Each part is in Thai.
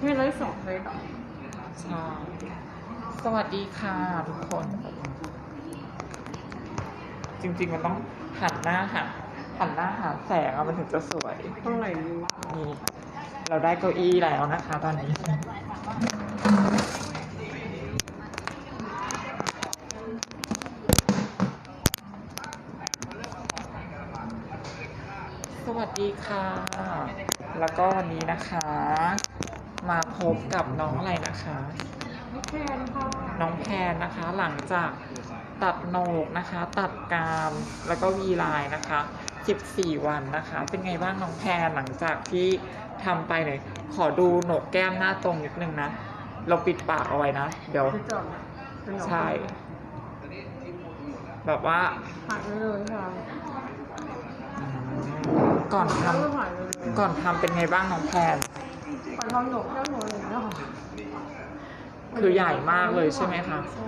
ให้ไลฟ์สดเลยเหรอใช่สวัสดีค่ะทุกคน จริงๆมันต้องหันหน้าหาหันหน้าหาแสงอะมันถึงจะสวยตรงไหนดีนี่เราได้เก้าอี้แล้วนะคะ ตอนนี้ สวัสดีค่ะ แล้วก็วันนี้นะคะ มาพบกับน้องอะไรนะคะไม่แพนค่ะน้องแพนนะคะ หลังจากตัดโหนกนะคะ ตัดกรามแล้วก็วีไลน์นะคะ 14 วันนะคะ เป็นไงบ้างน้องแพนหลังจากที่ทำไปเลยขอดูโหนกแก้มหน้าตรงนิดนึงนะ เราปิดปากเอาไว้นะ เดี๋ยวคือจอดเป็นหนองใช่แบบว่าหายไปเลยค่ะอืมก่อนทแล้วก็หายไปเลยำก่อนทำเป็นไงบ้างน้องแพน ก่อนทำหนกแค่หนกเลยนะคะคือใหญ่มากเลยใช่ไหมคะใช่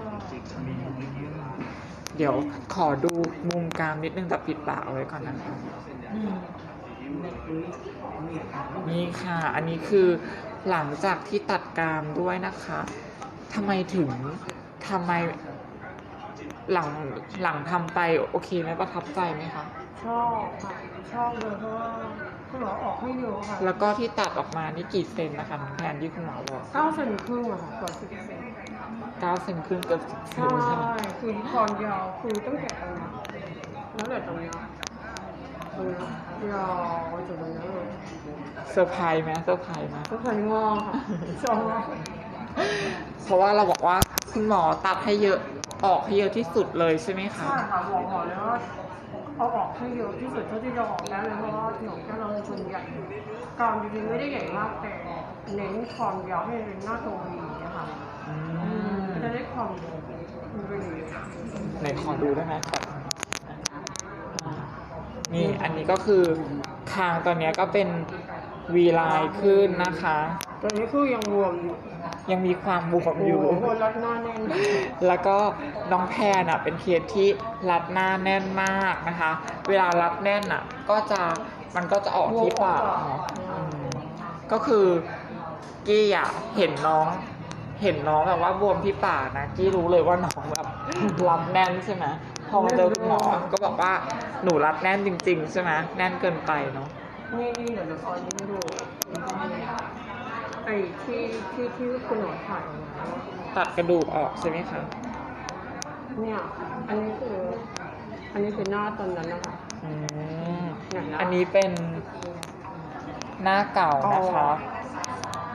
เดี๋ยวขอดูมุมกรามนิดนึงแต่ปิดปากเอาไว้ก่อนนะคะ นี่ค่ะ อันนี้คือหลังจากที่ตัดกรามด้วยนะคะ ทำไมถึงทำไมหลังหลังทำไปโอเคไหมประทับใจไหมคะ ชอบค่ะ ชอบเลยเพราะว่า คุณหมอออกให้เยอะค่ะแล้วก็ที่ตัดออกมานี่กี่เซนนะคะน้องแพนที่คุณหมอบอกเก้าเซนครึ่งอะค่ะกว่าสิบเซนเก้าเซนครึ่งเกือบสิบเซใช่นใช่ไหมคือความยาวคือตั้งแต่ตรงนี้แล้วแต่ตรงนี้ตรงนี้ยาวไปถึงตรงนี้เลยเซอร์ไพรส์ไหมเซอร์ไพรส์ไหมก็เคยงอค่ะชอบเพราะว่าเราบอกว่าคุณหมอตัดให้เยอะออกให้เยอะที่สุดเลยใช่ไหมคะใช่ค่ะบอกหมอเลยว่า เอาออกให้เยอะที่สุดเท่าที่จะออกได้เลยเพราะว่าหนองแก้วเราเป็นคนใหญ่กรามจริงๆไม่ได้ใหญ่มากแต่เน้นความยาวให้เป็นหน้าตรงนี้นะคะอือืมมจะได้ความมันเป็นอย่างนี้ไหนขอดูได้ไหมครับนี่อันนี้ก็คือคางตัวเนี้ยก็เป็นวีไลน์ขึ้นนะคะตอนนี้คือยังรวมอยู่ ยังมีความบวมอยู่ โอ้โหรัดหน้าแน่น แล้วก็น้องแพนอะเป็นเคสที่รัดหน้าแน่นมากนะคะ เวลารัดแน่นอะ ก็จะมันก็จะออกที่ปากเนาะอืมก็คือกี้อะเห็นน้อง เห็นน้องแบบว่าบวมที่ปากนะกี้รู้เลยว่าน้องแบบรัดแน่นใช่ไหมพอมาเจอคุณหมอก็บอกว่าหนูรัดแน่นจริง ๆ ใช่ไหมแน่นเกินไปเนาะ นี่นี่เดี๋ยวเดี๋ยวตอนนี้ดูไอ้ ที่ที่ที่คุณหมอถ่ายออกมาตัดกระดูกออกใช่ไหมคะ เนี่ย อันนี้คือ อันนี้คือหน้าตอนนั้นนะคะอืมเนี่ยนะอันนี้เป็นหน้าเก่านะคะ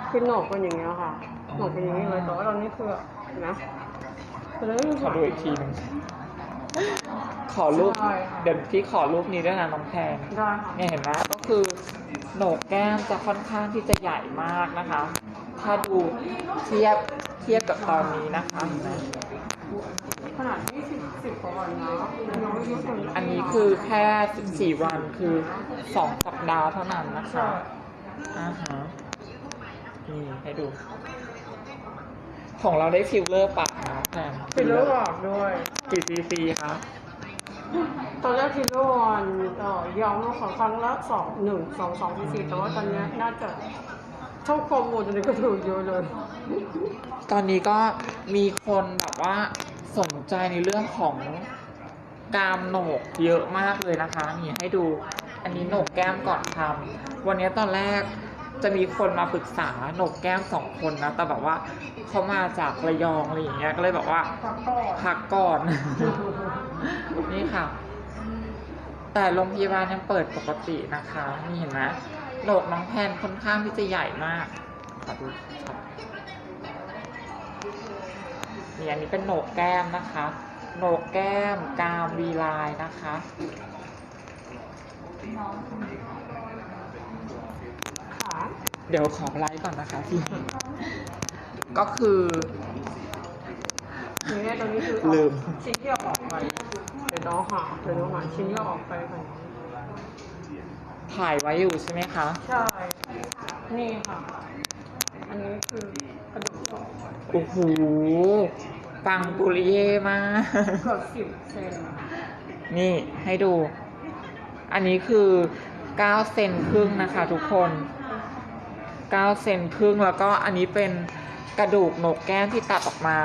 คือหนกเป็นอย่างเงี้ยค่ะหนกเป็นอย่างนี้เลยแต่ว่าตอนนี้คือเห็นะคือเรื่องขอดูอีกทีหนึง ขอรูปใช่เดี๋ยวพี่ขอรูปนี้ด้วยนะน้องแพนได้ค่ะ เนี่ยเห็นไหมก็คือโหนกแก้มจะค่อนข้างที่จะใหญ่มากนะคะ ถ้าดูเทียบเทียบกับตอนนี้นะคะเห็นไหมขนาดที่สิบสิบกว่าวันนะยังไม่เยอะกว่าอันนี้คือแค่ 14 วันคือ 2 สัปดาห์เท่านั้นนะคะ อ่าฮะนี่ให้ดู ของเราได้ฟิลเลอร์ปากนะแพนฟิลเลอร์ออกด้วย กี่ซีซีคะตอนแรกฟิลเลอร์วันเอ่อยาวมาของครั้งละสองหนึ่งสองสองสี่สี่แต่ว่าตอนเนี้ยน่าจะช่องโปรโมทตอนนี้ก็ถูกเยอะเลย ตอนนี้ก็มีคนแบบว่าสนใจในเรื่องของกรามโหนกเยอะมากเลยนะคะนี่ให้ดูอันนี้โหนกแก้มก่อนทำวันนี้ตอนแรก จะมีคนมาปรึกษาโหนกแก้มสองคนนะ แต่แบบว่าเขามาจากระยองอะไรอย่างเงี้ย ก็เลยบอกว่าพักก่อน นี่ค่ะ แต่โรงพยาบาลยังเปิดปกตินะคะ นี่เห็นไหมโหนกน้องแพนค่อนข้างที่จะใหญ่มากขอดูช็อตนี่อันนี้เป็นโหนกแก้มนะคะ โหนกแก้มกามวีไลน์นะคะ ขา เดี๋ยวขอไลฟ์ก่อนนะคะพี่ ก็คือเนี่ยตอนนี้คือลืม ชิ้นที่เอาออกไปเดี๋ยวน้องหาเดี๋ยวน้องหาชิ้นที่เอาออกไปค่ะถ่ายไว้อยู่ใช่ไหมคะ ใช่ นี่ค่ะ อันนี้คือกระดูกอ่อนโอ้โห ปังปุริเย่มาก เกือบสิบเซนนี่ให้ดู อันนี้คือ 9 เซนครึ่งนะคะทุกคน 9เซนครึ่งแล้วก็อันนี้เป็นกระดูกโหนกแก้มที่ตัดออกมา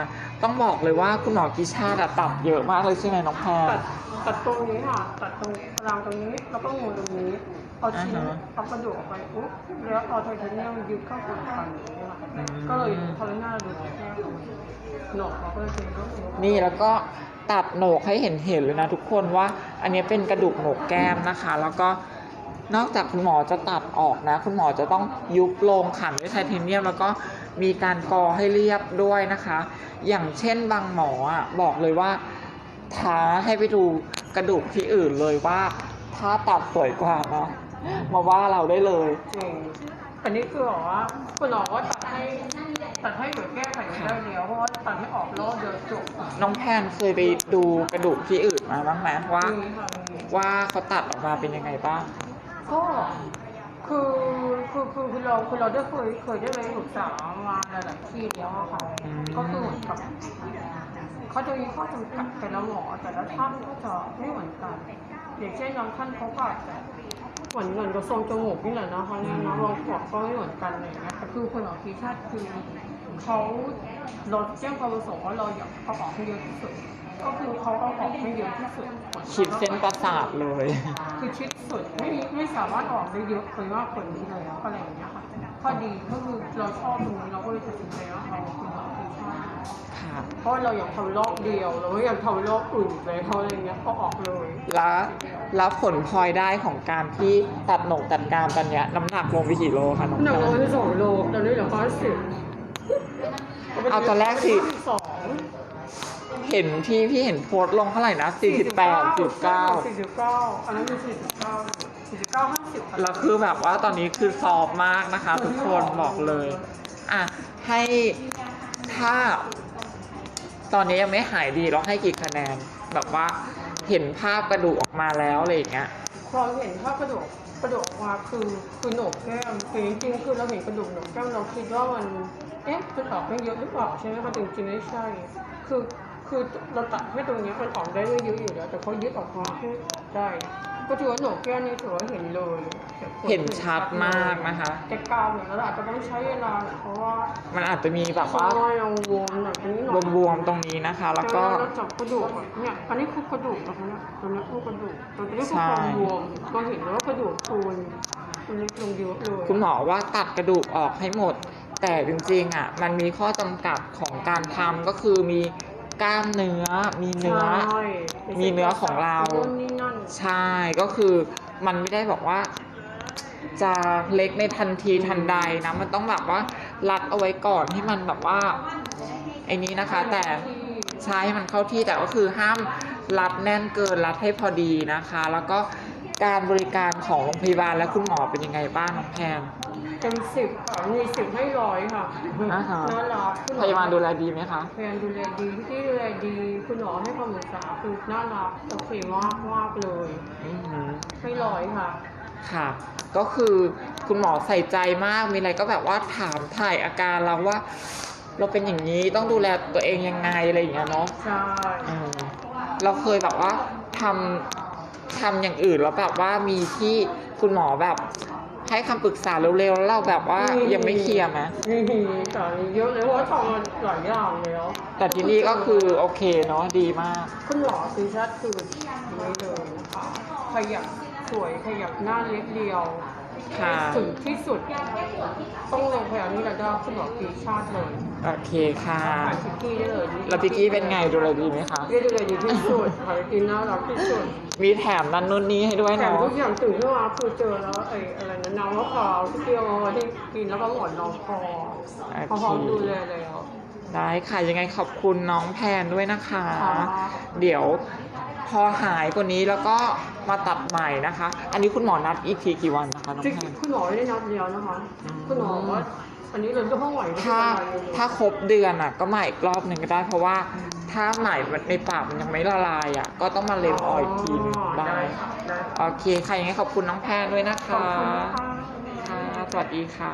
ต้องบอกเลยว่าคุณหมอกิชาติอะตัดเยอะมากเลยใช่ไหมน้องแพรตัดตัดตรงนี้ค่ะ ตัดตรงรางตรงนี้แล้วก็งูตรงนี้เอาชิ้นอ่าฮะเอากระดูกออกไปปุ๊บแล้วเอาไทเทเนียมยึดเข้ากับกันอย่างนี้ค่ะอืมก็เลยพอเลยหน้าดูแค่หนอกเราก็เลยเป็นรูปนี้นี่แล้วก็ตัดโหนกให้เห็นเห็นเลยนะทุกคนว่า อันนี้เป็นกระดูกโหนกแก้มนะคะ แล้วก็ นอกจากคุณหมอจะตัดออกนะ คุณหมอจะต้องยุบโลงขันด้วยไทเทเนียมแล้วก็มีการกอให้เรียบด้วยนะคะ อย่างเช่นบางหมออะบอกเลยว่าท้าให้ไปดูกระดูกที่อื่นเลยว่าถ้าตัดสวยกว่าเนาะมาว่าเราได้เลยจริงอันนี้คือบอกว่าคุณหมอว่าตัดให้ตัดให้เหมือนแก้ไขไม่ได้แล้วเพราะว่าตัดไม่ออกแล้วเดี๋ยวจบน้องแพนเคยไปดูกระดูกที่อื่นมาบ้างไหมว่ามีค่ะมีว่าเขาตัดออกมาเป็นยังไงบ้าง ก็คือคือคือคือเราคือเราได้เคยเคยได้ไปศึกษามาหลายๆที่แล้วอะค่ะอืมก็คือเหมือนกับเขาจะมีข้อจำกัดแต่ละหมอแต่ละท่านก็จะไม่เหมือนกันอย่างเช่นบางท่านเขาก็อาจจะเหมือนเหมือนกับทรงจมูกนี่แหละนะคะเนี่ยนะบางขวดก็ไม่เหมือนกันอะไรอย่างเงี้ยแต่คือคนหมอทีชาติคือ เขาลดแจ้งความประสงค์ว่าเราอยากเอาออกให้เยอะที่สุด ก็คือเขาเอาออกให้เยอะที่สุดขีดเส้นประสาทเลย คือชิดสุดไม่ไม่สามารถออกได้เยอะไปมากกว่านี้เลยอะอะไรอย่างเงี้ยค่ะข้อดีก็คือเราชอบตรงนี้เราก็เลยตัดสินใจว่าเอาคุณหมอคือชอบค่ะเพราะเราอยากทำรอบเดียวเราไม่อยากทำรอบอื่นเลยเขาอะไรเงี้ยก็ออกเลยแล้วแล้วผลพลอยได้ของการที่ตัดหนกตัดกรามตอนเนี้ยน้ำหนักลงไปกี่โลคะน้องหนึ่งแพโลนที่สองโลตอนนี้เหลือห้าสิบ เอาตอนแรกสิ สองเห็นที่พี่เห็นโพสต์ลงเท่าไหร่นะ48สี่สิบเก้า49สี่สิบเก้าอันนั้นคือสี่สิบเก้าสี่สิบเก้าห้าสิบแล้วคือแบบว่าตอนนี้คือซอฟต์มากนะคะ ทุกคนบอกเลย อะ ให้ถ้า ตอนนี้ยังไม่หายดีเราให้กี่คะแนน แบบว่าเห็นภาพกระดูกออกมาแล้วอะไรอย่างเงี้ยความเห็นภาพกระดูกกระดูกออกมาคือคือโหนกแก้มคือจริงๆคือเราเห็นกระดูกโหนกแก้มเราคิดว่ามัน เอ๊ะมันออกไม่เยอะหรือเปล่าใช่ไหมคะจริงๆไม่ใช่ คือคือเราตัดให้ตรงเนี้ยมันออกได้ไม่เยอะอยู่แล้ว แต่เขายึดออกมาให้ได้ ก็ถือว่าโหนกแก้มนี่ถือว่าเห็นเลยเห็นชัดมากนะคะแต่กาวเนี่ยเราอาจจะต้องใช้เวลาแหละเพราะว่ามันอาจจะมีแบบข้าว่างในยังบวมหน่อยตรงนี้หน่อยบวมๆตรงนี้นะคะ แล้วก็เราจับกระดูกอะเนี่ยอันนี้คือกระดูกนะคะเนี่ยตรงนี้คือกระดูกตรงนี้คือใช่ความบวมก็เห็นแล้วว่ากระดูกคูณมันเล็กลงเยอะเลยคุณหมอว่าตัดกระดูกออกให้หมด แต่จริงๆอะมันมีข้อจำกัดของการทำก็คือมีกล้ามเนื้อมีเนื้อ ใช่มีเนื้อของเรา นู่นนี่นั่นใช่ก็คือมันไม่ได้บอกว่า จะเล็กในทันทีทันใดนะมันต้องแบบว่ารัดเอาไว้ก่อนให้มันแบบว่าไอ้นี้นะคะ แต่ใช้ให้มันเข้าที่แต่ก็คือห้ามรัดแน่นเกินรัดให้พอดีนะคะ แล้วก็การบริการของโรงพยาบาลและคุณหมอเป็นยังไงบ้างน้องแพน เต็มสิบค่ะมีสิบให้ร้อยค่ะอ่าฮะ น่ารักคุณหมอพยาบาลดูแลดีไหมคะ พยาบาลดูแลดีพี่ดูแลดี คุณหมอให้คำปรึกษาคือน่ารักโอเคมากมากเลยอือหือให้ร้อยค่ะ ค่ะ ก็คือคุณหมอใส่ใจมาก มีอะไรก็แบบว่าถามถ่ายอาการเราว่า เราเป็นอย่างนี้ต้องดูแลตัวเองยังไงอะไรอย่างเงี้ยเนาะใช่ อืมเราเคยแบบว่าทำทำอย่างอื่นแล้วแบบว่ามีที่คุณหมอแบบ ให้คำปรึกษาเร็วๆแล้วเราแบบว่ายังไม่เคลียร์ไหมมีแต่มีเยอะเลยเพราะว่าทำมาหลายอย่างแล้วแต่ที่นี่ก็คือโอเคเนาะดีมาก คุณหมอซีชัดคือไม่เลยนะคะขยับสวยขยับหน้าเล็บเดียว ค่ะถึงที่สุด ต้องลงพยาบาลนี้ระดับคุณหมอซีชาติเลยโอเคค่ะขายพิกกี้ได้เลยแล้วพิกกี้เป็นไงดูแลดีไหมคะ เรียกได้เลยดีที่สุดขายพิกกี้น่ารักที่สุดมีแถมนั่นนู่นนี้ให้ด้วยแถมเนาะทุกอย่างตื่นขึ้นมาคือเจอแล้วไอ้อะไรนะน้ำมะพร้าวที่เกียวเอาไว้ให้กินแล้วก็หมอนรองคอพร้อมดูแลแล้ว ได้ค่ะยังไงขอบคุณน้องแพนด้วยนะคะ ค่ะ เดี๋ยวพอหายกว่านี้แล้วก็ มาตัดใหม่นะคะ อันนี้คุณหมอนัดอีกทีกี่วันนะคะน้องจริงแพนคุณหมอไม่ได้นัดเดียวนะคะ อืม คุณหมอบอกว่าอันนี้เราจะห้องไหวไม่ถ้าเป็นไรเลยถ้าครบเดือนอะ ก็มาอีกรอบหนึ่งก็ได้ เพราะว่าถ้าไหมในปากมันยังไม่ละลายอะ ก็ต้องมาเล็มออยล์อีกทีหนึงได้ค่ะได้โอเคค่ะยังไงขอบคุณน้องแพนด้วยนะขอบคะคุณนะคะ ค่ะสวัสดีค่ะ